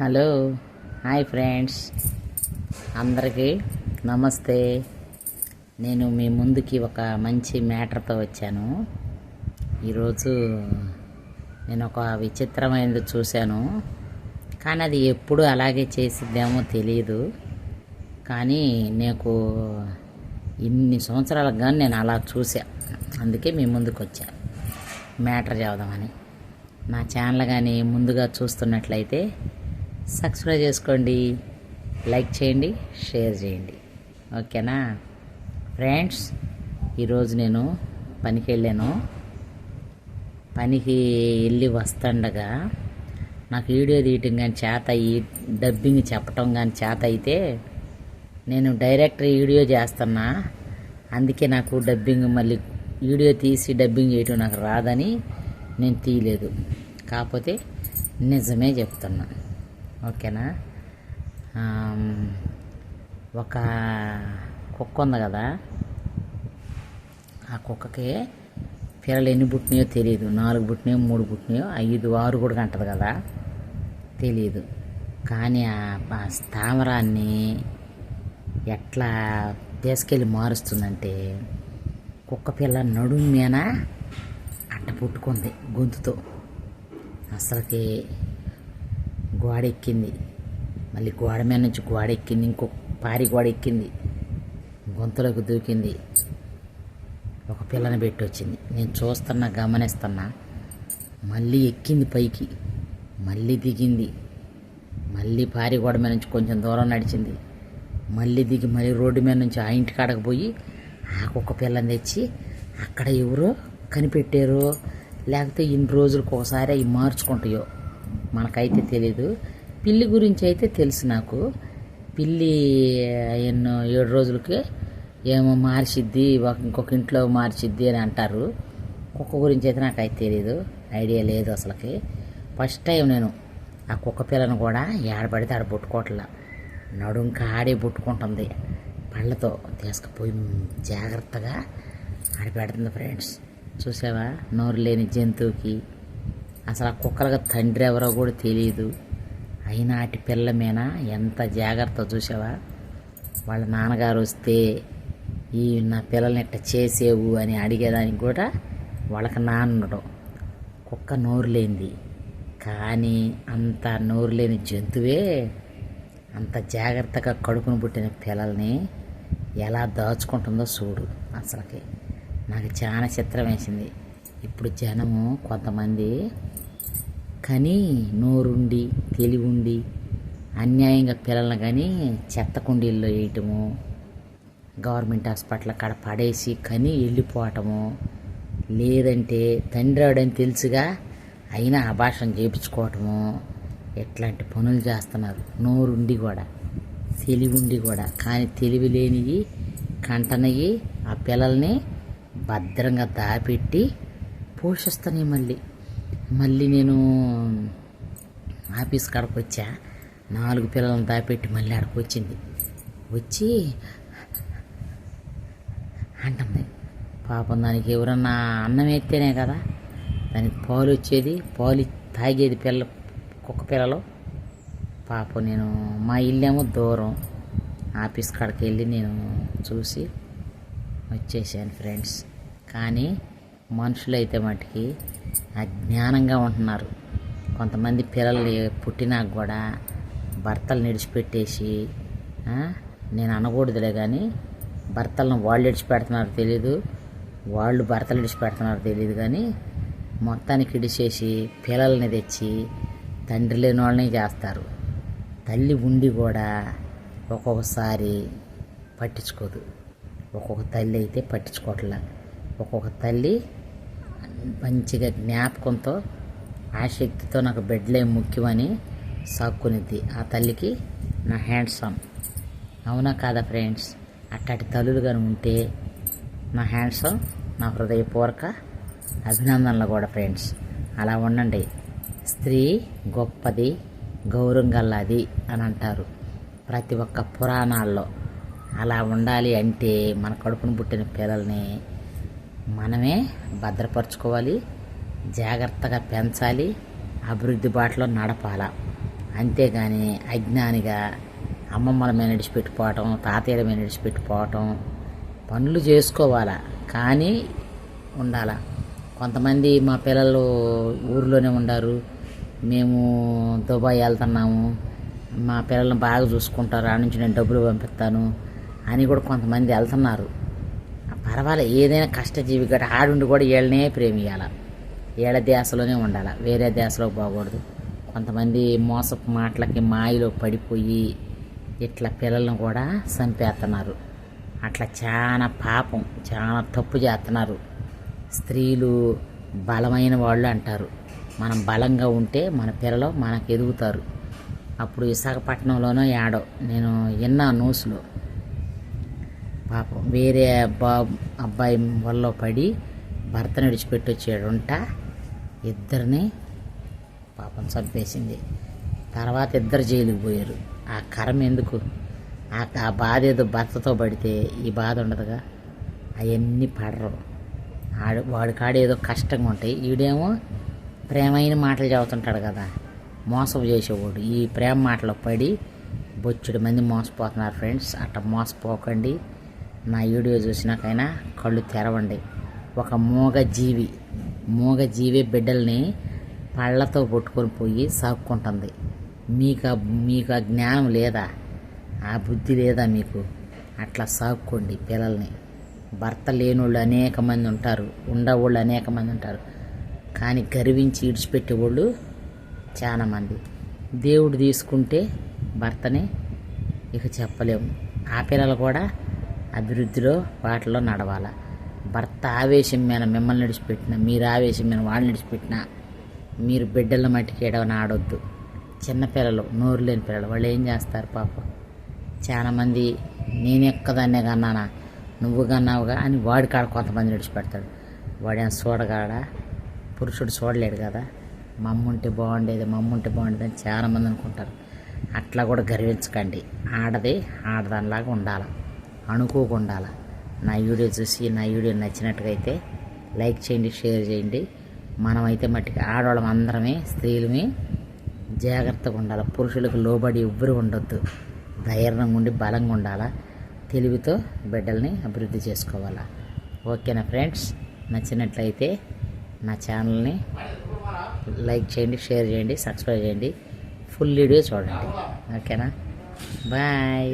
Hello hi friends. అందరికీ నమస్తే. నేను మీ ముందుకి ఒక మంచి మ్యాటర్తో వచ్చాను. ఈరోజు నేను ఒక విచిత్రమైనది చూశాను. కానీ అది ఎప్పుడు అలాగే చేసిద్దామో తెలియదు కానీ నాకు ఇన్ని సంవత్సరాలకు కానీ నేను అలా చూసా అందుకే మీ ముందుకు వచ్చా మ్యాటర్ చెబుదామని. నా ఛానల్ కానీ ముందుగా చూస్తున్నట్లయితే సబ్స్క్రైబ్ చేసుకోండి లైక్ చేయండి షేర్ చేయండి. ఓకేనా? ఫ్రెండ్స్ ఈరోజు నేను పనికి వెళ్ళాను పనికి వెళ్ళి వస్తుండగా నాకు వీడియో తీయటం కానీ చేత ఈ డబ్బింగ్ చెప్పటం కానీ చేత అయితే నేను డైరెక్ట్ వీడియో చేస్తున్నా. అందుకే నాకు డబ్బింగ్ మళ్ళీ వీడియో తీసి డబ్బింగ్ చేయటం నాకు రాదని నేను తీయలేదు. కాకపోతే నిజమే చెప్తున్నా. ఓకేనా? ఒక కుక్క ఉంది కదా. ఆ కుక్కకి పిల్లలు ఎన్ని పుట్టినాయో తెలియదు నాలుగు పుట్టినాయో మూడు పుట్టినాయో ఐదు ఆరు కూడా కంటది కదా. తెలియదు కానీ ఆ స్థావరాన్ని ఎట్లా తీసుకెళ్ళి మారుస్తుందంటే కుక్క పిల్ల నడుము మీద అట్ట పుట్టుకుంది గొంతుతో. అసలుకి గోడ ఎక్కింది మళ్ళీ గోడ మీద నుంచి గోడ ఎక్కింది ఇంకో పారి గోడ ఎక్కింది గొంతులోకి దూకింది. ఒక పిల్లని పెట్టి వచ్చింది నేను చూస్తున్నా గమనిస్తున్నా. మళ్ళీ ఎక్కింది పైకి. మళ్ళీ దిగింది. మళ్ళీ పారి గోడ మీద నుంచి కొంచెం దూరం నడిచింది. మళ్ళీ దిగి మళ్ళీ రోడ్డు మీద నుంచి ఆ ఇంటి కాడకు పోయి ఆ కుక్క పిల్లని తెచ్చి అక్కడ ఎవరో కనిపెట్టారో లేకపోతే ఇన్ని రోజులకు ఒకసారి అవి మార్చుకుంటాయో మనకైతే తెలీదు. పిల్లి గురించి అయితే తెలుసు నాకు. పిల్లి ఎన్నో ఏడు రోజులకి ఏమో మార్చిద్ది ఒక ఇంకొక ఇంట్లో మార్చిద్ది అని అంటారు. కుక్క గురించి అయితే నాకు అయితే తెలీదు. ఐడియా లేదు అసలుకి. ఫస్ట్ టైం నేను ఆ కుక్క పిల్లను కూడా ఏడబడితే ఆడ పుట్టుకోవట్లా నడుం కాడే పుట్టుకుంటుంది పళ్ళతో. తీసుకుపోయి జాగ్రత్తగా ఆడ పెడుతుంది ఫ్రెండ్స్. చూసావా? నోరు లేని జంతువుకి అసలు ఆ కుక్కలకు తండ్రి ఎవరో కూడా తెలియదు అయినా అటు పిల్ల మీద ఎంత జాగ్రత్త చూసావా? వాళ్ళ నాన్నగారు వస్తే ఈ నా పిల్లల్ని ఇట్ట చేసేవు అని అడిగేదానికి కూడా వాళ్ళకి నాన్నడం ఉండడం. కుక్క నోరు లేనిది కానీ అంత నోరు లేని జంతువే అంత జాగ్రత్తగా కడుపును పుట్టిన పిల్లల్ని ఎలా దాచుకుంటుందో చూడు అసలుకి. నాకు చాలా చిత్రం వేసింది. ఇప్పుడు జనము కొంతమంది కానీ నోరుండి తెలివిండి అన్యాయంగా పిల్లల్ని కానీ చెత్త కుండీల్లో వేయటము గవర్నమెంట్ హాస్పిటల్ అక్కడ పడేసి కని వెళ్ళిపోవటము లేదంటే తండ్రి ఆడని తెలుసుగా అయినా అభాషణ చేయించుకోవటము ఇట్లాంటి పనులు చేస్తున్నారు. నోరుండి కూడా తెలివిండి కూడా. కానీ తెలివి లేనివి కంటనయ్యి ఆ పిల్లల్ని భద్రంగా దాపెట్టి పోషిస్తున్నాయి మళ్ళీ. మళ్ళీ నేను ఆఫీస్ కాడకు వచ్చా. నాలుగు పిల్లలను దాపెట్టి మళ్ళీ ఆడకు వచ్చింది. వచ్చి అంటుంది. పాపం దానికి ఎవరన్నా అన్నం ఎత్తేనే కదా. దానికి పాలు వచ్చేది పాలు తాగేది పిల్ల కుక్క పిల్లలు. పాపం నేను మా ఇల్లేమో దూరం. ఆఫీస్ కాడికి వెళ్ళి నేను చూసి వచ్చేసాను ఫ్రెండ్స్. కానీ మనుషులు అయితే మటుకి అజ్ఞానంగా ఉంటున్నారు. కొంతమంది పిల్లలు పుట్టినాక కూడా భర్తలు నిడిచిపెట్టేసి నేను అనకూడదులే కానీ భర్తలను వాళ్ళు విడిచిపెడుతున్నారు తెలియదు వాళ్ళు భర్తలు విడిచిపెడుతున్నారు తెలియదు కానీ మొత్తానికి ఇడిచేసి పిల్లల్ని తెచ్చి తండ్రి లేని వాళ్ళని చేస్తారు. తల్లి ఉండి కూడా ఒక్కొక్కసారి పట్టించుకోదు. ఒక్కొక్క తల్లి అయితే పట్టించుకోవట్లే ఒక్కొక్క తల్లి మంచిగా జ్ఞాపకంతో ఆసక్తితో నాకు బెడ్లే ముఖ్యమని సాక్కునిద్ది. ఆ తల్లికి నా హ్యాండ్సమ్. అవునా కాదా ఫ్రెండ్స్? అట్టటి తల్లులు కానీ ఉంటే నా హ్యాండ్సమ్ నా హృదయపూర్వక అభినందనలు కూడా ఫ్రెండ్స్. అలా ఉండండి. స్త్రీ గొప్పది గౌరవం గల్లది అని అంటారు. ప్రతి ఒక్క పురాణాల్లో అలా ఉండాలి అంటే మన కడుపును పుట్టిన పిల్లల్ని మనమే భద్రపరచుకోవాలి జాగ్రత్తగా పెంచాలి అభివృద్ధి బాటలో నడపాలా. అంతేగాని అజ్ఞానిగా అమ్మమ్మల మీద నడిచిపెట్టుకోవటం తాతయ్యల మీద నడిచిపెట్టిపోవటం పనులు చేసుకోవాలా? కానీ ఉండాలా? కొంతమంది మా పిల్లలు ఊర్లోనే ఉండారు. మేము దుబాయ్ వెళ్తున్నాము. మా పిల్లల్ని బాగా చూసుకుంటారు. ఆ నుంచి నేను డబ్బులు పంపిస్తాను అని కూడా కొంతమంది వెళ్తున్నారు. పర్వాలేదు ఏదైనా కష్టజీవి గట్రా ఆడుండి కూడా వీళ్ళనే ప్రేమియాల వీళ్ళ దేశంలోనే ఉండాలి. వేరే దేశంలో పోకూడదు. కొంతమంది మోసపు మాటలకి మాయలో పడిపోయి ఇట్లా పిల్లలను కూడా చంపేస్తున్నారు అట్లా చాలా పాపం చాలా తప్పు చేస్తున్నారు స్త్రీలు బలమైన వాళ్ళు అంటారు. మనం బలంగా ఉంటే మన పిల్లలు మనకు ఎదుగుతారు అప్పుడు విశాఖపట్నంలోనో ఏడో నేను విన్నా న్యూస్లో. పాపం. వేరే అబ్బా అబ్బాయి వల్ల పడి భర్తను విడిచిపెట్టి వచ్చాడుంట ఇద్దరిని పాపం చంపేసింది. తర్వాత ఇద్దరు జైలుకి పోయారు. ఆ కరం ఎందుకు? ఆ ఆ బాధ ఏదో భర్తతో పడితే ఈ బాధ ఉండదుగా? అవన్నీ పడరు. ఆడు వాడి కాడ ఏదో కష్టంగా ఉంటాయి. ఈడేమో ప్రేమైన మాటలు చదువుతుంటాడు కదా. మోసం చేసేవాడు. ఈ ప్రేమ మాటలో పడి బొచ్చుడు మంది మోసపోతున్నారు ఫ్రెండ్స్. అట్లా మోసపోకండి. నా వీడియో చూసినాకైనా కళ్ళు తెరవండి. ఒక మూగ జీవి మూగ జీవి బిడ్డల్ని పళ్ళతో పట్టుకొని పోయి సాక్కుంటుంది. మీకు మీకు ఆ జ్ఞానం లేదా? ఆ బుద్ధి లేదా మీకు? అట్లా సాక్కోండి పిల్లల్ని. భర్త లేనోళ్ళు అనేక మంది ఉంటారు ఉండవాళ్ళు అనేక మంది ఉంటారు. కానీ గర్వించి ఇడిచిపెట్టేవాళ్ళు వాళ్ళు చాలామంది దేవుడు తీసుకుంటే భర్తని ఇక చెప్పలేము. ఆ పిల్లలు కూడా అభివృద్ధిలో వాటిలో నడవాల. భర్త ఆవేశం మీద మిమ్మల్ని నడిచిపెట్టిన మీరు ఆవేశం మీద వాళ్ళని నడిచిపెట్టినా మీరు బిడ్డల మట్టికి ఎడవని ఆడొద్దు. చిన్నపిల్లలు నోరు లేని పిల్లలు వాళ్ళు ఏం చేస్తారు పాపం? చాలామంది నేను ఎక్కదాన్నే కన్నానా? నువ్వు కన్నావుగా అని వాడి కాడ కొంతమంది విడిచిపెడతాడు. వాడేం చూడగాడా పురుషుడు చూడలేడు కదా. మమ్ముంటే బాగుండేది మమ్ముంటే బాగుండేది అని చాలామంది అనుకుంటారు. అట్లా కూడా గర్వించకండి. ఆడది ఆడదానిలాగా ఉండాలి. అనుకోకుండా నా వీడియో చూసి నా వీడియో నచ్చినట్టుగైతే అయితే లైక్ చేయండి షేర్ చేయండి. మనమైతే మట్టికి ఆడవాళ్ళం అందరమే స్త్రీలమే జాగ్రత్తగా ఉండాలి. పురుషులకు లోబడి ఎవ్వరు ఉండొద్దు. ధైర్యంగా ఉండి బలంగా ఉండాలా. తెలివితో బిడ్డల్ని అభివృద్ధి చేసుకోవాలా. ఓకేనా ఫ్రెండ్స్? నచ్చినట్లయితే నా ఛానల్ని లైక్ చేయండి షేర్ చేయండి సబ్స్క్రైబ్ చేయండి. ఫుల్ వీడియో చూడండి. ఓకేనా? బాయ్.